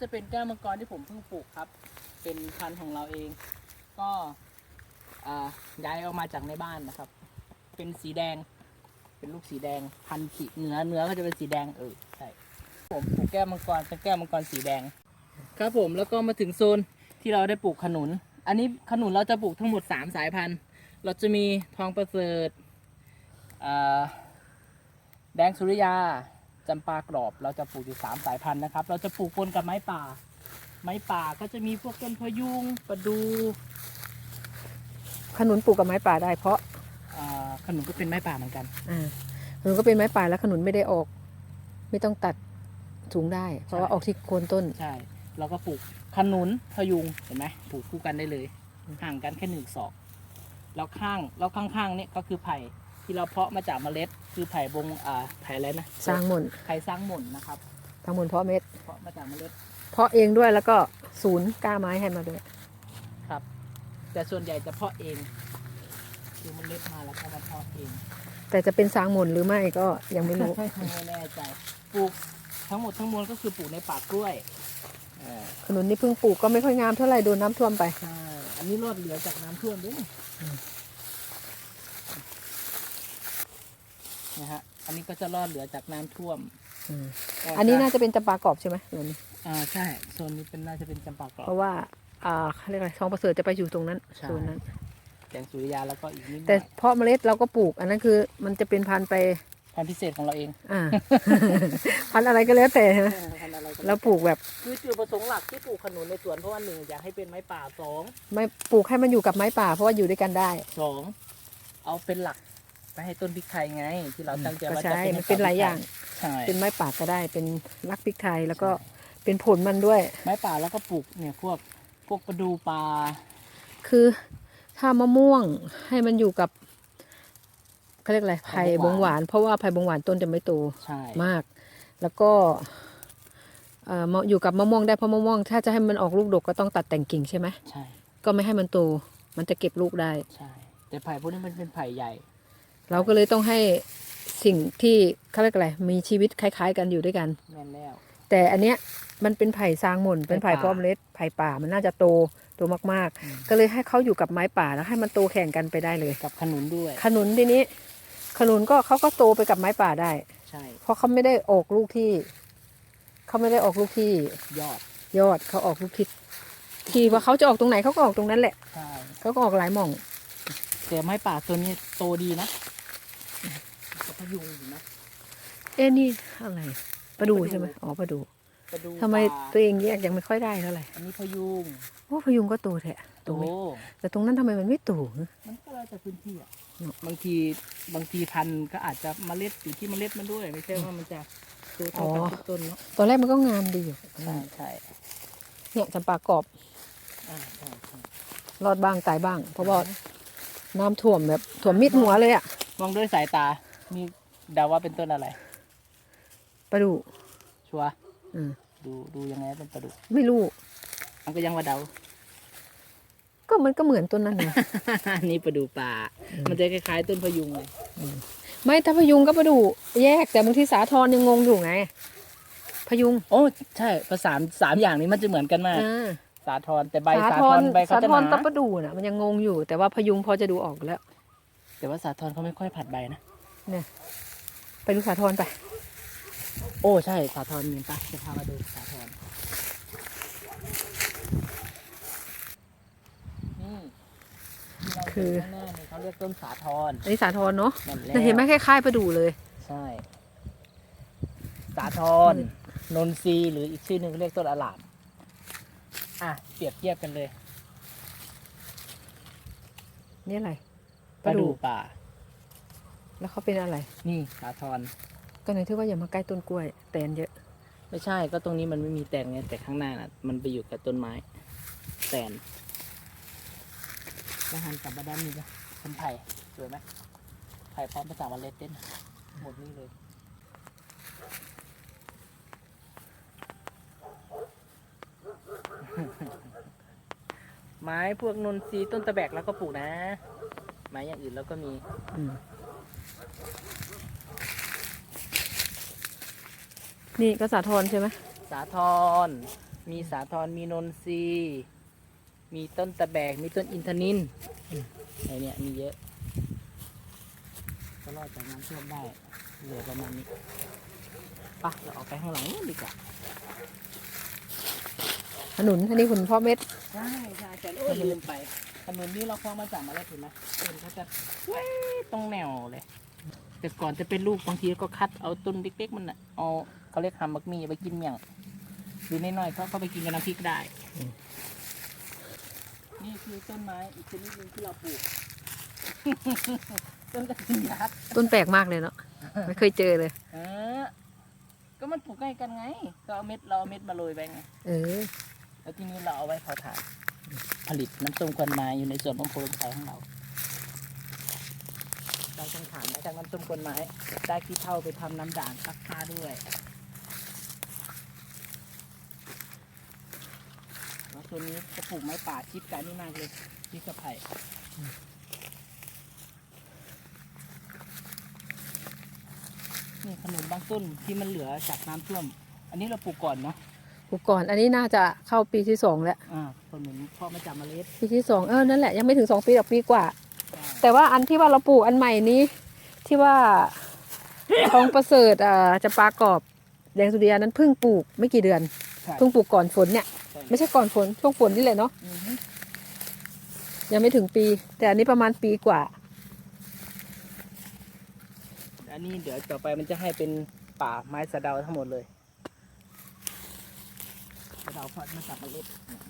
จะเป็นแก้วมังกรที่ผมเพิ่งปลูกครับ เป็นพันธุ์ของเราเอง ก็ย้ายออกมาจากในบ้านนะครับ เป็นสีแดง เป็นลูกสีแดง พันธุ์สีเนื้อเนื้อก็จะเป็นสีแดงเออใช่ผมปลูกแก้วมังกรเป็นแก้วมังกรสีแดง ครับผมแล้วก็มาถึงโซนที่เราได้ปลูกขนุน อันนี้ขนุนเราจะปลูกทั้งหมด 3 สายพันธุ์ เราจะมีทองประเสริฐแดงสุริยา จำปากรอบ เราจะปลูกอยู่3สายพันธุ์นะครับ เราจะปลูกปนกับไม้ป่า ไม้ป่าก็จะมีพวกต้นพะยุงประดูขนุนปลูกกับไม้ป่าได้เพราะอ่าขนุนก็เป็นไม้ป่าเหมือนกัน อ่าขนุนก็เป็นไม้ป่าแล้วขนุนไม่ได้ออก ไม่ต้องตัดสูงได้ เพราะว่าใช่ออกที่โคนต้น ใช่ เราก็ปลูกขนุนพะยุงเห็นไหมปลูกคู่กันได้เลย ห่างกันแค่หนึ่งศอก แล้วข้างแล้วข้างๆนี่ก็คือไผ่ ที่เราเพาะมาจากเมล็ด คือไผ่บงอ่าไผ่อะไรนะสร้างหม่นไผ่สร้างหม่นนะครับทางหม่นเพาะเม็ด เพาะมาจากเมล็ดเพาะเองด้วยแล้วก็ศูนย์กล้าไม้ให้มาด้วยครับ แต่ส่วนใหญ่จะเพาะเองคือเมล็ดมาแล้วก็มาเพาะเอง แต่จะเป็นสร้างหม่นหรือไม่ก็ยังไม่รู้ไม่แน่ใจปลูกทั้งหมดทั้งมวลก็คือปลูกในป่ากล้วยเออขนุนนี่เพิ่งปลูกก็ไม่ค่อยงามเท่าไหร่โดนน้ำท่วมไปใช่อันนี้รอดเหลือจากน้ำท่วมด้วย นี่อืมนะฮะ อันนี้ก็จะรอดเหลือจากน้ำท่วมอืมก็อันนี้น่าจะเป็นจำปากรอบใช่ไหมขนุนนี่อ่าใช่โซนนี้เป็นน่าจะเป็นจำปากรอเพบ ราะว่าอ่าเขาเรียกอะไรทองประเสริฐจะไปอยู่ตรงนั้นใช่ โซนนั้นแดงสุริยาแล้วก็อีกนิดหน่แต่อยเพาะเมล็ดเราก็ปลูก อันนั้นคือมันจะเป็นพันธุ์ไปพันธุ์พิเศษของเราเองอ่า พันธุ์อะไรก็แล้วแต่นะพันธุ์อะไรก็แล้วปลูกแบบคือจุดประสงค์หลักที่ปลูกขนุนในสวนเพราะว่าหนึ่งอยากให้เป็นไม้ป่าสองไม่ปลูกให้มันอยู่กับไม้ป่า เพราะว่าอยู่ด้วยกันได้ สองเอาเป็นหลัก ไปให้ต้นพริกไทยไง ที่เราตั้งใจก็ว่าจะใช่เป็นมันเป็นหลายอย่าง ใช่เป็นไม้ป่าก็ได้ เป็นรักพริกไทยแล้วก็เป็นผลมันด้วย ไม้ป่าแล้วก็ปลูกเนี่ยพวกพวกประดูปลาคือถ้ามะม่วงให้มันอยู่กับเขาเรียกอะไรไผ่บงหวาน เพราะว่าไผ่บงหวานต้นจะไม่โตใช่มาก แล้วก็เอ่อมาอยู่กับมะม่วงได้เพราะมะม่วง ถ้าจะให้มันออกลูกดกก็ต้องตัดแต่งกิ่งใช่ไหมใช่ก็ไม่ให้มันโตมันจะเก็บลูกได้ ใช่ แต่ไผ่พวกนี้มันเป็นไผ่ใหญ่ เราก็เลยต้องให้สิ่งที่เขาเรียกอะไรมีชีวิตคล้าย ๆ กันอยู่ด้วยกัน แม่นแล้ว แต่อันเนี้ยมันเป็นไผ่ซางหม่นเป็นไผ่ไผ่พป่าร้อมเมล็ดไผ่ป่ามันน่าจะโตโตมากอืมๆก็เลยให้เขาอยู่กับไม้ป่าแล้วให้มันโตแข่งกันไปได้เลย กับขนุนด้วย ขนุนทีนี้ ขนุนก็เขาก็โตไปกับไม้ป่าได้ ใช่ เพราะเขาไม่ได้ออกลูกที่เขาไม่ได้ออกลูกที่ยอด ยอดเขาออกลูกที่ที่ว่าเขาจะออกตรงไหนเขาก็ออกตรงนั้นแหละใช่เขาก็ออกหลายหม่อง แต่ไม้ป่าตัวนี้โตดีนะกับ พะยุงอยู่นะ เอ๊ะนี่อะไรประดูใช่ไหมอ๋อประดูประดูทำไมป่าตัวเองแยกยังไม่ค่อยได้เท่าไหร่อันนี้พะยุงโอ้พยุงก็โตแท้โตโตไหมแต่ตรงนั้นทำไมมันไม่โตมันก็แล้วแต่พื้นที่อะเนอะ บางทีบางทีพันธุ์ก็อาจจะเมล็ดอยู่ที่เมล็ดมันด้วย ไม่ใช่ว่ามันจะโตเท่ากันทุกต้นเนาะตอนแรกมันก็งามดีอยู่ใช่ใช่เนี่ยจำปากรอบอ่าใช่ใช่รอดบ้างตายบ้าง เพราะว่าน้ำท่วมแบบท่วมมิดหัวเลยอะมองด้วยสายตา มีเดาว่าเป็นต้นอะไรประดูชัวร์อืมดูดูยังไงเป็นประดุกไม่รู้ มันก็ยังว่าเดา ก็มันก็เหมือนต้นนั้นนะ อันนี้ประดูป่ามันจะคล้ายๆต้นพะยุงเลยไม่ถ้าพยุงก็ประดูแยกแต่บางทีสาทรยังงงอยู่ไง พยุงโอ้ใช่ภาษาสามอย่างนี้มันจะเหมือนกันมาก อ่าสาทรแต่ใบสาสาททรรใบเขาสาจะทหรนาต้องประดูน่ะมันยังงงอยู่ แต่ว่าพยุงพอจะดูออกแล้ว แต่ว่าสาทรเขาไม่ค่อยผัดใบนะ ไปดูสาทรไป โอ้ใช่สาทรมีปะจะพามาดูสาทรนี่ที่เราคือเห็นข้างหน้านี่เขาเรียกต้นสาทรอันนี้สาทรเนาะนั่นแหละแต่เห็นไหมคล้ายๆประดูเลย ใช่ สาทรนนทรีย์หรืออีกชื่อหนึ่งเรียกต้นอลามอะเปรียบเทียบกันเลย นี่อะไรปลาดูป่า แล้วเขาเป็นอะไร นี่สาทรก็ไหนที่ว่าอย่ามาใกล้ต้นกล้วย แตนเยอะ ไม่ใช่ก็ตรงนี้มันไม่มีแตนไงแต่ข้างหน้าน่ะ มันไปอยู่กับต้นไม้ แตนแล้วหันกลับมาด้านนี้นะเป็นไผ่สวยไหมไผ่พร้อมภาษาวันเล็ดเต้นหมดนี่เลยไม้พวกนนทรีย์ต้นตะแบกแล้วก็ปลูกนะ ไม้อย่างอื่นแล้วก็มี อืม นี่ก็สาทรใช่ไหมสาทร มีสาทร มีนนทรีย์มีต้นตะแบก มีต้นอินทนินอะไรเนี่ยมีเยอะ ก็รอดจากน้ำท่วมได้ เหลือประมาณนี้ปะเราออกไปข้างหลังนู่นดีกว่าขนุนอันนี้คุณพ่อเม็ด ใช่ใช่แต่โอ้ยลืมไปขนุนนี่เราคล้องมาจากเมาแล้วเห็นไหมต้นเขาจะเว้ยตรงแนวเลย แต่ก่อนจะเป็นลูกบางทีก็คัดเอาต้นเล็กๆมันอะเอา เขาเรียกทำบักมี่ไปกินเมี่ยงหรือน้อยๆเขาก็ไปกินกับน้ำพริกได้ นี่คือต้นไม้อีกชนิดหนึงที่เราปลูก ต้นกระถิ่นยักษ์ต้นแปลกมากเลยเนาะ ไม่เคยเจอเลย เออ ก็มันปลูกใกล้กันไงก็เอาเม็ดเราเอาเม็ดมาโรยไปไง เออ แล้วทีนี้เราเอาไว้เผาถ่านผลิตน้ำส้มควันไม้อยู่ในส่วนของโพลมไฟของเราได้ทั้งถ่านได้ทั้งน้ำส้มควันไม้ได้ขี้เท่าไปทำน้ำด่างซักผ้าด้วยแล้ว ตัวนี้จะปลูกไม้ป่าชิดกันนี่มากเลยชิดกับไผ่นี่ขนมบางต้นที่มันเหลือจากน้ำท่วม อันนี้เราปลูกก่อนเนาะปลูกก่อน อันนี้น่าจะเข้าปีที่สองแล้วอ่าขนมพ่อมาจากเมล็ดปีที่สองเออนั่นแหละยังไม่ถึงสองปีหรอกปีกว่าใช่แต่ว่าอันที่ว่าเราปลูกอันใหม่นี้ ที่ว่าทองประเสริฐอ่าจะปลากรอบแดงสุริยานั้นเพิ่งปลูกไม่กี่เดือนใช่เพิ่งปลูกก่อนฝนเนี่ยใช่ ไม่ใช่ก่อนฝนช่วงฝนนี่แหละเนาะอือฮึยังไม่ถึงปี แต่อันนี้ประมาณปีกว่า อันนี้เดี๋ยวต่อไปมันจะให้เป็นป่าไม้สะเดาทั้งหมดเลยสะเดาเพาะมาจากเมล็ดเนี่ย